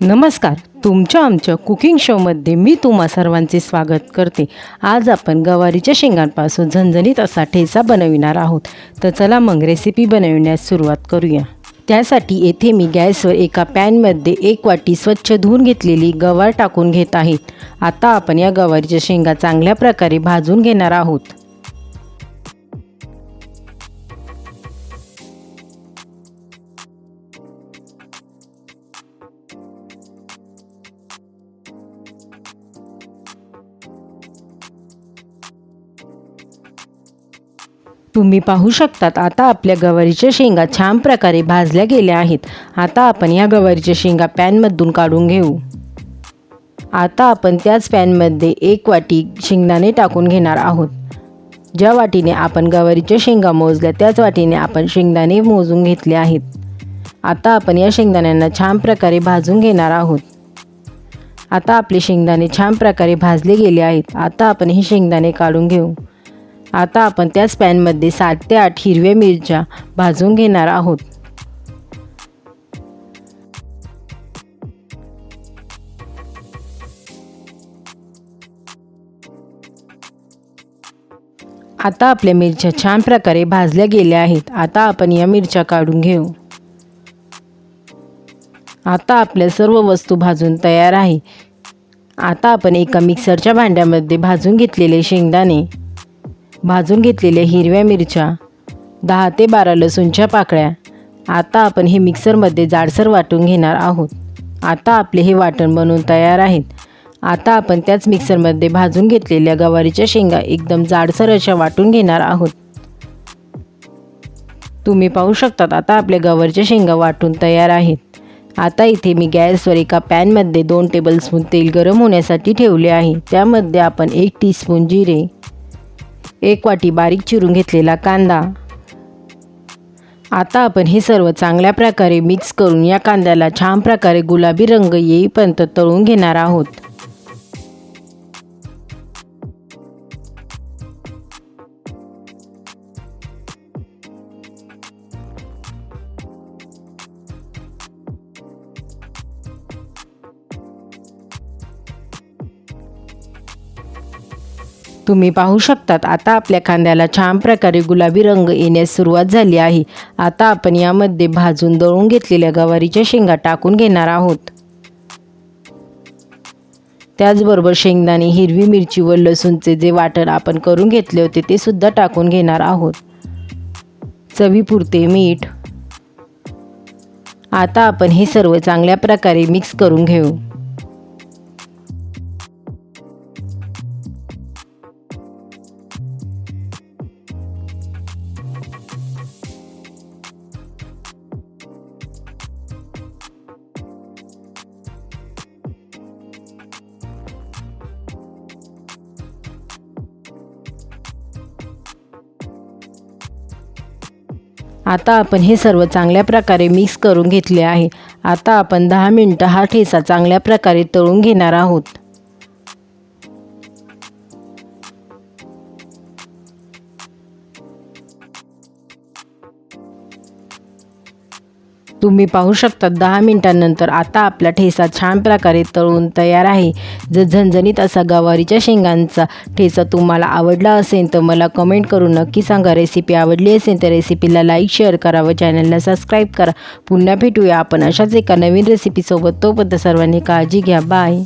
नमस्कार. तुमच्या आमच्या कुकिंग शोमध्ये मी तुम्हा सर्वांचे स्वागत करते. आज आपण गवारीच्या शेंगांपासून झणझणीत असा ठेचा बनविणार आहोत. तर चला मग रेसिपी बनविण्यास सुरुवात करूया. त्यासाठी येथे मी गॅसवर एका पॅनमध्ये एक वाटी स्वच्छ धुवून घेतलेली गवार टाकून घेत आहे. आता आपण या गवारीच्या शेंगा चांगल्या प्रकारे भाजून घेणार आहोत. तुम्ही पाहू शकतात आता आपल्या गवारीच्या शेंगा छान प्रकारे भाजल्या गेल्या आहेत. आता आपण या गवारीच्या शेंगा पॅनमधून काढून घेऊ. आता आपण त्याच पॅनमध्ये एक वाटी शेंगदाणे टाकून घेणार आहोत. ज्या वाटीने आपण गवारीच्या शेंगा मोजल्या त्याच वाटीने आपण शेंगदाणे मोजून घेतले आहेत. आता आपण या शेंगदाण्यांना छान प्रकारे भाजून घेणार आहोत. आता आपले शेंगदाणे छान प्रकारे भाजले गेले आहेत. आता आपण हे शेंगदाणे काढून घेऊ. आता आपण त्याच पॅनमध्ये सात ते आठ हिरव्या मिरच्या भाजून घेणार आहोत. आता आपल्या मिरच्या छान प्रकारे भाजल्या गेल्या आहेत. आता आपण या मिरच्या काढून घेऊ. आता आपल्या सर्व वस्तू भाजून तयार आहे. आता आपण एका मिक्सरच्या भांड्यामध्ये भाजून घेतलेले शेंगदाणे. भाजून घेतलेल्या हिरव्या मिरच्या दहा ते बारा लसूणच्या पाकळ्या. आता आपण हे मिक्सरमध्ये जाडसर वाटून घेणार आहोत. आता आपले हे वाटण बनवून तयार आहेत. आता आपण त्याच मिक्सरमध्ये भाजून घेतलेल्या गवारीच्या शेंगा एकदम जाडसर अशा वाटून घेणार आहोत. तुम्ही पाहू शकतात आता आपल्या गवारीच्या शेंगा वाटून तयार आहेत. आता इथे मी गॅसवर एका पॅनमध्ये दोन टेबलस्पून तेल गरम होण्यासाठी ठेवले आहे. त्यामध्ये आपण एक टीस्पून जिरे एक वाटी बारीक चिरून घेतलेला कांदा. आता आपण हे सर्व चांगल्या प्रकारे मिक्स करून या कांद्याला छान प्रकारे गुलाबी रंग येईपर्यंत तळून घेणार आहोत. तुम्ही पाहू शकतात. आता आपल्या कांद्याला छान प्रकारे गुलाबी रंग येण्यास सुरुवात झाली आहे. आता आपण यामध्ये भाजून दळून घेतलेल्या गवारीच्या शेंगा टाकून घेणार आहोत. त्याचबरोबर शेंगदाणे हिरवी मिरची व लसूणचे जे वाटण आपण करून घेतले होते ते सुद्धा टाकून घेणार आहोत. चवीपुरते मीठ. आता आपण हे सर्व चांगल्या प्रकारे मिक्स करून घेऊ. आता आपण हे सर्व चांगल्या प्रकारे मिक्स करून घेतले आहे. आता आपण दहा मिनटं हा ठेचा चांगल्या प्रकारे तळून घेणार आहोत. तुम्ही पाहू शकता दहा मिनटांनंतर आता आपला ठेचा छान प्रकारे तळून तयार आहे. जर झणझणीत असा गवारीच्या शेंगांचा ठेचा तुम्हाला आवडला असेल तर मला कमेंट करून नक्की सांगा. रेसिपी आवडली असेल तर रेसिपीला लाईक शेअर करा व चॅनलला सबस्क्राईब करा. पुन्हा भेटूया आपण अशाच एका नवीन रेसिपीसोबत तोपर्यंत सर्वांनी काळजी घ्या. बाय